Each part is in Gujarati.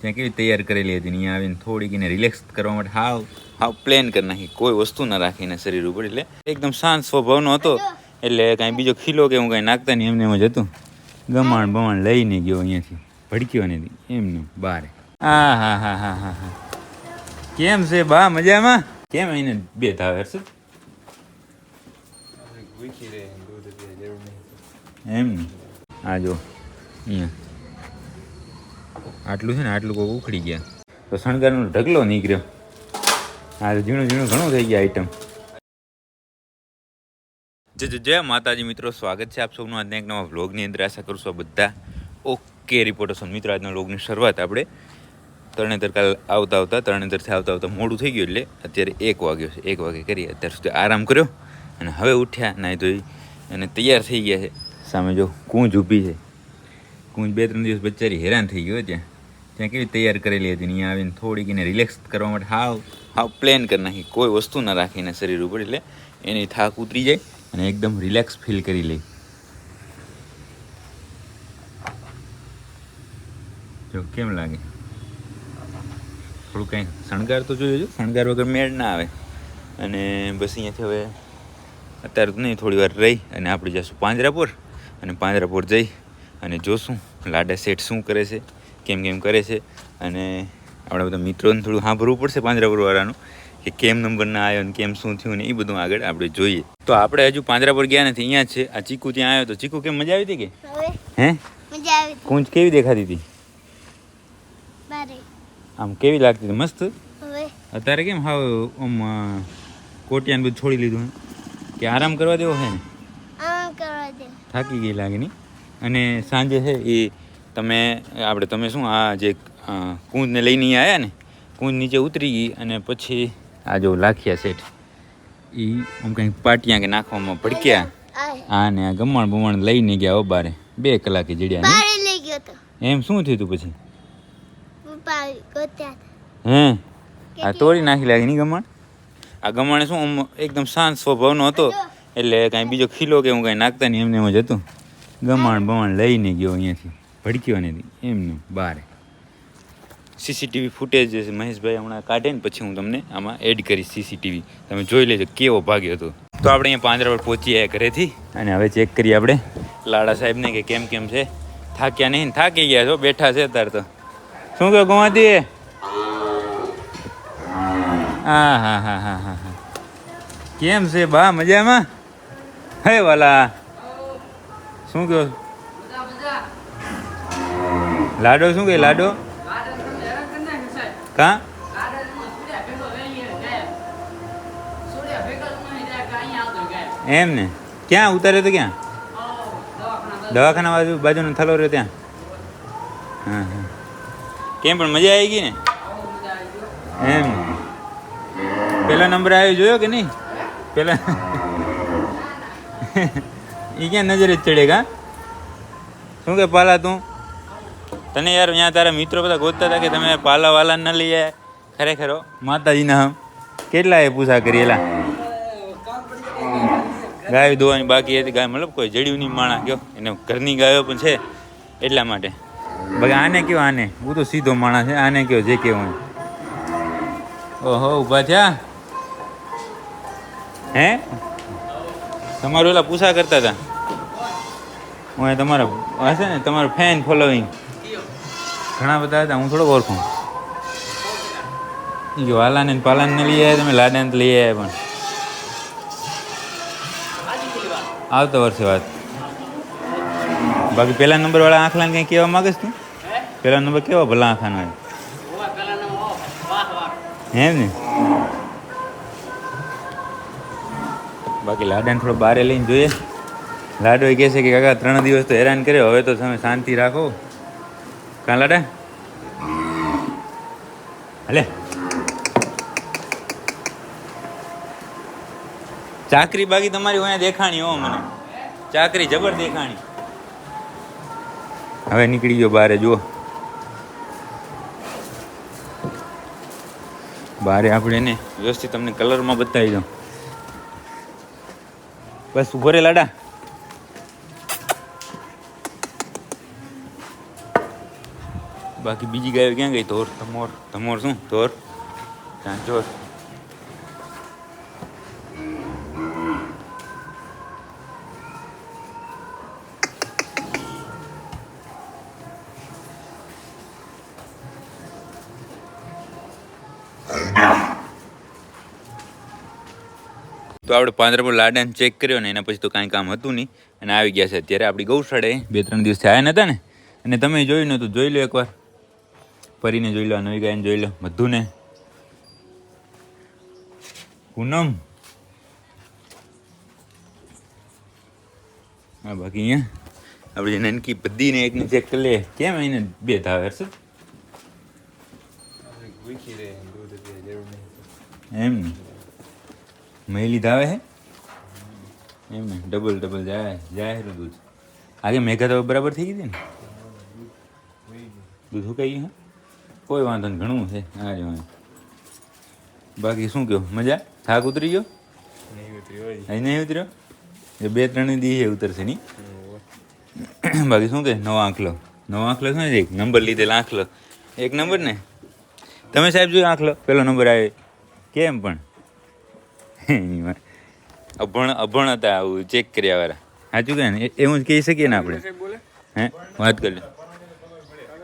ત્યાં કેવી તૈયાર કરેલી હતી ને આવીને થોડીક એને રિલેક્સ કરવા માટે હાવ હાવ પ્લેન કરી નાખી. કોઈ વસ્તુ ના રાખીને શરીર ઉપર એટલે એકદમ શાંત સ્વભાવનો હતો. એટલે કાંઈ બીજો ખીલો કે હું કાંઈ નાખતા નહીં એમને એમ જ હતું. ગમાણ બમાણ લઈને ગયો અહીંયાથી. ભડક્યો નથી એમનું બારે. હા હા હા હા હા હા. કેમ છે બા મજામાં? કેમ એને બે ધાવે છે એમ આ જો અહીંયા. આટલું છે ને, આટલું કોઈ ઉખડી ગયા. તો શણગારનો ઢગલો નીકળ્યો. આ ઝીણું ઝીણું ઘણું થઈ ગયા આઈટમ જય જય માતાજી મિત્રો, સ્વાગત છે આપ સૌનું આજના એક નવા વ્લોગની અંદર. આશા કરું છું બધા ઓકે રિપોર્ટર છો મિત્રો, આજના વ્લોગની શરૂઆત આપણે તરણેતર કાલ આવતા આવતા, તરણેતરથી આવતા આવતા મોડું થઈ ગયું એટલે અત્યારે એક વાગ્યો છે. એક વાગે કરી અત્યાર સુધી આરામ કર્યો અને હવે ઉઠ્યા, નાહી ધોઈ અને તૈયાર થઈ ગયા છે. સામે જો કૂંજ ઊભી છે. કૂંજ બે ત્રણ દિવસ બચારી હેરાન થઈ ગયો ત્યાં. ત્યાં કેવી તૈયાર કરેલી હતી અહીંયા આવીને થોડીક એને રિલેક્સ કરવા માટે હાવ હાવ પ્લેન કરી નાખી. કોઈ વસ્તુ ના રાખીને શરીર ઉપર એટલે એની થાક ઉતરી જાય અને એકદમ રિલેક્સ ફીલ કરી લે. જો કેમ લાગે? થોડું કંઈ શણગાર તો છે શણગાર વગર મેળ ના આવે. અને બસ અહીંયાથી હવે અત્યારે તો નહીં, થોડી વાર રહી અને આપણે જઈશું પાંજરાપુર. અને પાંજરાપુર જઈ અને જોશું લાડા શેઠ શું કરે છે કેમ કેમ કરે છે અને આપણા બધા મિત્રોને થોડું સાંભળવું પડશે પાંજરાપુર વાળાનું કે કેમ નંબર ના આવ્યો ને કેમ શું થયું ને એ બધું આગળ આપણે જોઈએ. તો આપણે હજુ પાંજરાપુર ગયા નથી અહીંયા છે. આ ચીકુ ત્યાં આવ્યો તો ચીકુ કેમ મજા આવી હતી કે? હે? કૂંચ કેવી દેખાતી હતી? આમ કેવી લાગતી હતી? મસ્ત? અત્યારે કેમ હાવ આમ કોટિયાને બધું છોડી લીધું કે આરામ કરવા દેવો હે ને? થાકી ગઈ લાગે નહીં અને સાંજે છે એ તમે આપણે તમે શું આ જે કુંજને લઈને આવ્યા ને કુંજ નીચે ઉતરી ગઈ અને પછી આ જો લાખિયા શેઠ એ આમ કંઈક પાટિયા કે નાખવામાં ભડક્યા. હા આ ને આ ગમણ બમણ લઈને ગયા હો બારે બે કલાકે જડ્યા એમ શું થયું તું પછી? હે? આ તોડી નાખી લાગી નહીં ગમણ? આ ગમણે શું એકદમ શાંત સ્વભાવનો હતો એટલે કાંઈ બીજો ખીલો કે હું કાંઈ નાખતા નહીં એમને એમ જ હતું. ગમણ બમાણ લઈને ગયો અહીંયાથી. ભડક્યો નથી એમનું બહાર સીસીટીવી ફૂટેજ મહેશભાઈ હમણાં કાઢે ને પછી હું તમને આમાં એડ કરીશ સીસીટીવી તમે જોઈ લેજો કેવો ભાગ્યો હતો. તો આપણે અહીંયા પાંજરા પર પહોંચી આવ્યા ઘરેથી. અને હવે ચેક કરીએ આપણે. લાડા સાહેબને કે કેમ કેમ છે. થાક્યા નહીં થાકી ગયા છો, બેઠા છે અત્યારે તો. શું કહો ગુવાતી હા હા હા હા હા. કેમ છે બા, મજામાં? હે વાલા. શું કહો લાડો શું કહે, લાડો? કા? એમ ને ક્યાં? ઉતાર્યો તો ક્યાં? દવાખાના બાજુ, બાજુનો થલો રહ્યો ત્યાં? હા હા કેમ, પણ મજા આવી ગઈ ને? એમ. પેલા નંબર આવ્યો જોયો કે નહીં? પેલા એ ક્યાં નજરે જ ચડે કા? શું કે પાલા તું? તને યાર ત્યાં તારા મિત્રો બધા ગોતતા હતા કે તમે પાલા વાલા ન લઈએ ખરેખરો માતાજીના હમ. કેટલા એ પૂછા કરેલા ગાય ધોવાની બાકી હતી ગાય મતલબ કોઈ જડ્યું નહીં માણા કયો એને ઘરની ગાયો પણ છે એટલા માટે. બાકી આને કયો આને? હું તો સીધો માણસ છે આને કયો જે કેવું ઓહો ઊભા થયા? હે? તમારું ઓલા પૂછા કરતા હતા. હું તમારા હશે ને, તમારો ફેન ફોલોઈંગ ઘણા બધા હતા, હું થોડોક ઓળખું. કે વાલાને પાલાને લઈ આવ્યા, તમે લાડાને લઈ આવ્યા પણ. આવતા વર્ષે વાત. બાકી પહેલા નંબર વાળા આંખલાને કંઈ કહેવા માંગે તું? પહેલા નંબર કેવા ભલા આંખાનો હે ને? બાકી લાડાને થોડો બારે લઈને જોઈએ. લાડો એ કહે છે કે, કાકા, ત્રણ દિવસ તો હેરાન કર્યો. હવે તો તમે શાંતિ રાખો. કાં લાડા? હલે. ચાકરી બાકી તમારી અહીંયા દેખાણી હો મને. ચાકરી જબર દેખાણી. હવે નીકળી ગયો બારે, જુઓ. બારે આપણે એને વ્યવસ્થિત તમને કલરમાં બતાવી દઉં. બસ, ઊભો રે લાડા. બાકી બીજી ગાયો ક્યાં ગઈ? ધોર, ધમોર ધમોર શું? ધોર? ચાંચોર તો આપણે પાંદરપુર પર લાડાને ચેક કર્યો ને એના પછી તો કાંઈ કામ હતું નહીં. અને આવી ગયા છે. અત્યારે આપણી ગૌશાળાએ બે ત્રણ દિવસથી આવ્યા નહોતા ને? અને તમે જોયું નહોતું. જોઈ લો એકવાર. પરીને જોઈ લો નવી ગાયને જોઈ લો બધુંને પૂનમ. હા, બાકી અહીંયા આપણે નાનકી બધીને એકને ચેક કરી લે કેમ એને બે ધાવે હશે એમ મહેલી ધાવે હે? એમ ને ડબલ ડબલ જાય જાય હેરું દૂધ. આગે મેઘા તો બરાબર થઈ ગઈ હતી ને? દૂધ કઈ ગયું, હે? કોઈ વાંધો નહીં ઘણું છે હા જો બાકી શું કહો મજા? થાક ઉતરી ગયો? અહીં નહીં ઉતર્યો? એ બે ત્રણ દી ઉતરશે નહીં? બાકી શું કે નવો આંખલો નવો આંખલો શું છે? એક નંબર લીધેલો આંખલો એક નંબર ને? તમે સાહેબ જોયો આંખલો પેલો નંબર આવે. કેમ પણ? અભણ અભણ હતા આવું ચેક કર્યા વાળા સાચું કે ને? એ- એવું જ કહી શકીએ ને આપણે? હે? વાત કરી લે.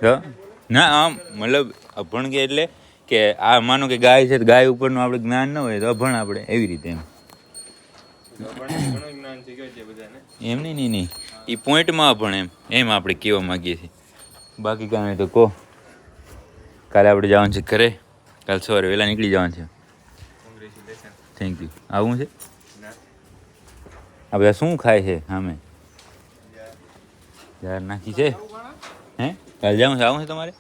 તો ના, આમ, મતલબ અભણ કે એટલે કે આ માનો કે ગાય છે ગાય ઉપરનું આપણે જ્ઞાન ન હોય તો અભણ આપણે, એવી રીતે એમ. એમ નહીં નહીં નહીં. એ પોઈન્ટમાં અભણ એમ એમ આપણે કહેવા માગીએ છીએ. બાકી કાંઈ તો કહો. કાલે આપણે જવાનું છે ઘરે. કાલ સવારે વહેલા નીકળી જવાનું છે. થેન્ક યુ આવું છે? આ બધા શું ખાય છે સામે? યાર નાખી છે. કાલ છે, આવું છે તમારે?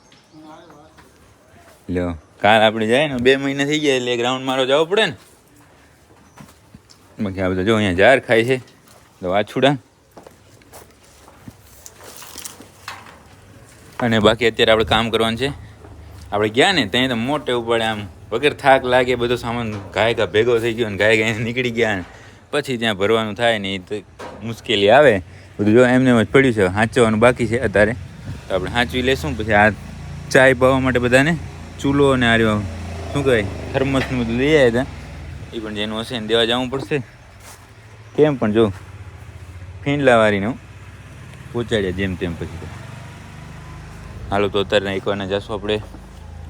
લ્યો, કાલ આપણે જાય ને, બે મહિના થઈ ગયા એટલે ગ્રાઉન્ડ મારો જવો પડે ને. બાકી આ બધા જો અહીંયા જાર ખાય છે તો વાછુડા. અને બાકી અત્યારે આપણે કામ કરવાનું છે. આપણે ગયા ને, ત્યાં તો મોટે ઉપાડે આમ વગર થાક લાગે, બધો સામાન ગાય ગા ભેગો થઈ ગયો ને ગાય ગાય નીકળી ગયા ને. પછી ત્યાં ભરવાનું થાય ને એ તો મુશ્કેલી આવે. બધું જો એમને એમ જ પડ્યું છે સાચવાનું બાકી છે અત્યારે. તો આપણે સાચવી લેશું પછી આ ચાય પાવા માટે બધાને ચૂલો અને આર્યો શું કહેવાય, થર્મસનું બધું લઈ આવ્યા હતા. એ પણ જેનું હશે ને દેવા જવું પડશે. કેમ પણ જો ફીંડલાવાળીને હું પહોંચાડ્યા જેમ તેમ પછી હાલો તો અત્યારે એકવારના જશું આપણે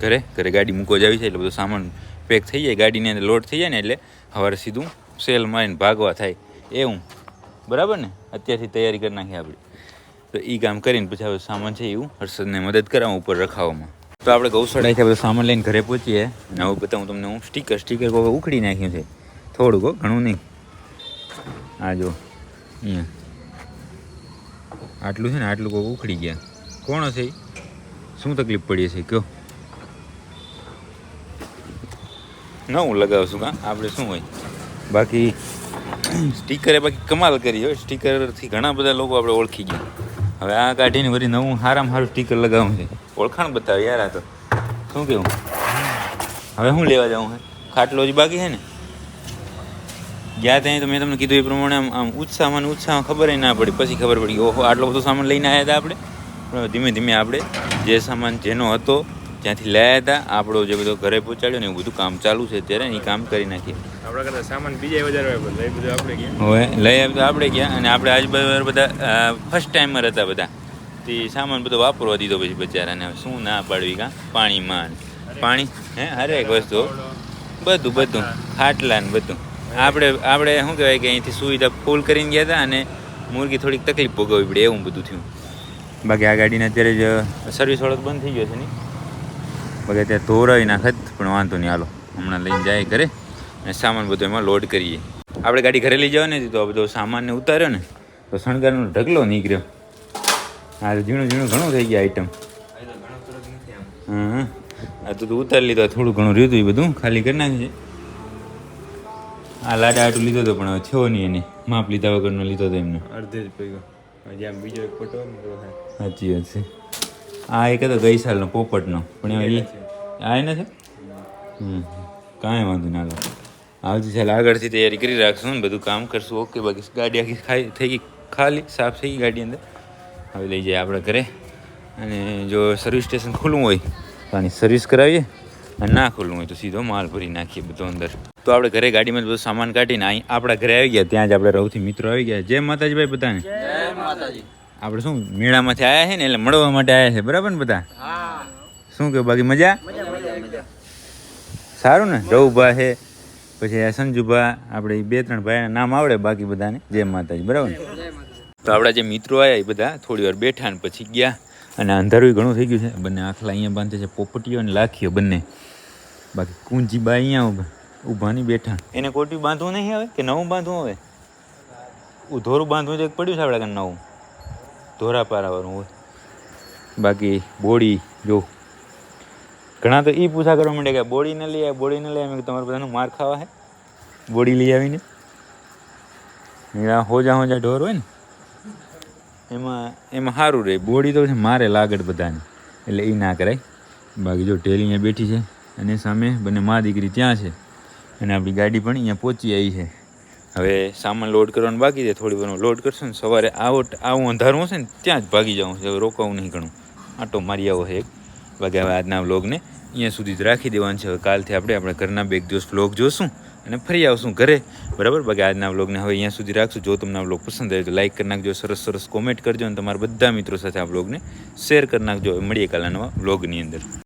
ઘરે. ઘરે ગાડી મૂકવા જાવી છે એટલે બધો સામાન પેક થઈ જાય. ગાડીની અંદર લોડ થઈ જાય ને એટલે સવારે સીધું સેલ મારીને ભાગવા થાય. એવું. બરાબર ને? અત્યારથી તૈયારી કરી નાખી આપણે. તો એ કામ કરીને પછી હવે સામાન છે એવું. હર્ષદને મદદ કરાવું ઉપર રખાવવામાં તો આપણે ગૌશાળાથી આપણે સામાન લઈને ઘરે પહોંચીએ. અને હવે બતાવું તમને હું સ્ટીકર સ્ટીકર કોઈ ઉખડી નાખ્યું છે. થોડુંક હો, ઘણું નહીં. આ જો અહીંયા. આટલું છે ને આટલું કોઈ ઉખડી ગયા. કોણ હશે? શું તકલીફ પડી છે કયો. ન હું લગાવશું કાં? આપણે શું હોય? બાકી સ્ટીકરે બાકી કમાલ કરી હોય. સ્ટીકરથી ઘણા બધા લોકો આપણે ઓળખી ગયા. હવે આ કાઢીને વળી નવું સારામાં સારું સ્ટીકર લગાવવું છે. ઓળખાણ બતાવે યાર આ તો. શું કેવું? હવે શું લેવા જવું છે ખાટલો જ બાકી છે ને? ગયા ત્યાં તો મેં તમને કીધું એ પ્રમાણે આમ આમ ઉત્સાહમાં ઉત્સાહ ખબર ના પડી. પછી ખબર પડી ઓહો, આટલો બધો સામાન લઈને આવ્યા હતા આપણે? પણ ધીમે ધીમે આપણે જે સામાન જેનો હતો, જ્યાંથી લાયા હતા આપણો જે બધો ઘરે પહોંચાડ્યો ને એવું બધું કામ ચાલુ છે અત્યારે એ કામ કરી નાખીએ. આપણા કરતા સામાન બીજા વધારે લઈ બધું આપણે ગયા. હવે લઈ આવી તો આપણે ગયા અને આપણે આજુબાજુ બધા ફર્સ્ટ ટાઈમર હતા બધા. તે સામાન બધો વાપરવા દીધો પછી બચારાને. શું ના પાડવી કાં? પાણીમાં ને. પાણી હે હરેક વસ્તુ. બધું બધું. ખાટલા ને બધું. આપણે આપણે શું કહેવાય કે અહીંથી સુવિધા ફૂલ કરીને ગયા હતા અને મુરગી થોડીક તકલીફ ભોગવવી પડે એવું બધું થયું. બાકી આ ગાડીને અત્યારે જ સર્વિસ વાળો બંધ થઈ ગયો છે નહીં બાકી અત્યારે ધોરાવી નાખત પણ વાંધો નહીં હાલો. હમણાં લઈને જાય ઘરે. અને સામાન બધો એમાં લોડ કરીએ. આપણે ગાડી ઘરે લઈ જવાની હતી તો આ બધો સામાનને ઉતાર્યો ને તો શણગારનો ઢગલો નીકળ્યો. હા ઝીણું ઝીણું ઘણું થઈ ગયા આઈટમ હા આ તો તું ઉતારી લીધો થોડું ઘણું રહ્યું હતું એ બધું ખાલી કરી નાખ્યું છે આ લાડા આટલું લીધો હતો પણ હવે થયો નહીં એને. માપ લીધા વગરનો લીધો હતો એમને. અડધે જ પૈગો જ્યાં બીજો એક ફોટો. સાચી વાત છે. આ એક હતો ગઈ સાલનો પોપટનો. પણ એ આ એને છે? હમ. કાંઈ વાંધો ના લો આવતી સાલ આગળથી તૈયારી કરી રાખશું ને બધું કામ કરશું. ઓકે બાકી ગાડી આખી ખાઈ થઈ ગઈ ખાલી સાફ થઈ ગઈ ગાડી અંદર. હવે લઈ જઈએ આપણે ઘરે. અને જો સર્વિસ સ્ટેશન ખુલ્લું હોય તો આની સર્વિસ કરાવીએ. અને ના ખુલ્લું હોય તો સીધો માલ ભરી નાખીએ બધો અંદર. તો આપણે ઘરે ગાડીમાં બધો સામાન કાઢીને અહીં આપણા ઘરે આવી ગયા. ત્યાં જ આપણે રવથી મિત્રો આવી ગયા. જય માતાજી ભાઈ બધાને આપણે શું મેળામાંથી આવ્યા છે ને એટલે મળવા માટે આવ્યા છે. બરાબર ને બધા? શું કે બાકી મજા? સારું ને? રવુભા છે. પછી આ સંજુભા, આપણે બે ત્રણ ભાઈના નામ આવડે બાકી બધાને. જય માતાજી, બરાબર તો આપણા જે મિત્રો આવ્યા એ બધા થોડી વાર બેઠા ને પછી ગયા. અને અંધારું ઘણું થઈ ગયું છે. બંને આખલા અહીંયા બાંધે છે પોપટીઓ અને લાખીઓ બંને. બાકી કુંજીબા અહીંયા ઊભા ઊભા નહીં બેઠા. એને કોટી બાંધવું નહીં આવે કે નવું બાંધવું આવે ધોરું બાંધવું એક પડ્યું છે આપણે નવું. ધોરાપારાવાનું હોય. બાકી બોડી, જો ઘણા તો એ પૂછા કરવા માંડે કે બોડી ન લઈ આવે બોડી ન લઈ આવે તમારે બધાનું માર ખાવા હે? બોડી લઈ આવીને. હોજા હોજા ઢોર હોય ને, એમાં એમાં સારું રહે બોડી તો મારે લાગડ બધાને. એટલે એ ના કરાય. બાકી જો ટેલી અહીંયા બેઠી છે અને સામે બંને મા દીકરી ત્યાં છે અને આપણી ગાડી પણ અહીંયા પહોંચી આવી છે. હવે સામાન લોડ કરવાનું બાકી છે. થોડી વાર લોડ કરશું ને સવારે આવો, આવું અંધારું હશે ને, ત્યાં જ ભાગી જવું છે. રોકાવું નહીં ઘણું. આટો મારી આવો છે એક. બાકી હવે આજના વ્લોગને અહીંયા સુધી જ રાખી દેવાનું છે. હવે કાલથી આપણે આપણે ઘરના બે દિવસ વ્લોગ જોશું અને ફરી આવશું ઘરે. બરાબર? બાકી આજના વ્લોગને હવે અહીંયા સુધી રાખશું. જો તમને આ વ્લોગ પસંદ આવે તો લાઇક કરી નાખજો, સરસ સરસ કોમેન્ટ કરજો અને તમારા બધા મિત્રો સાથે આ વ્લોગને શેર કરી નાખજો. મળીએ કાલના નવા વ્લોગની અંદર.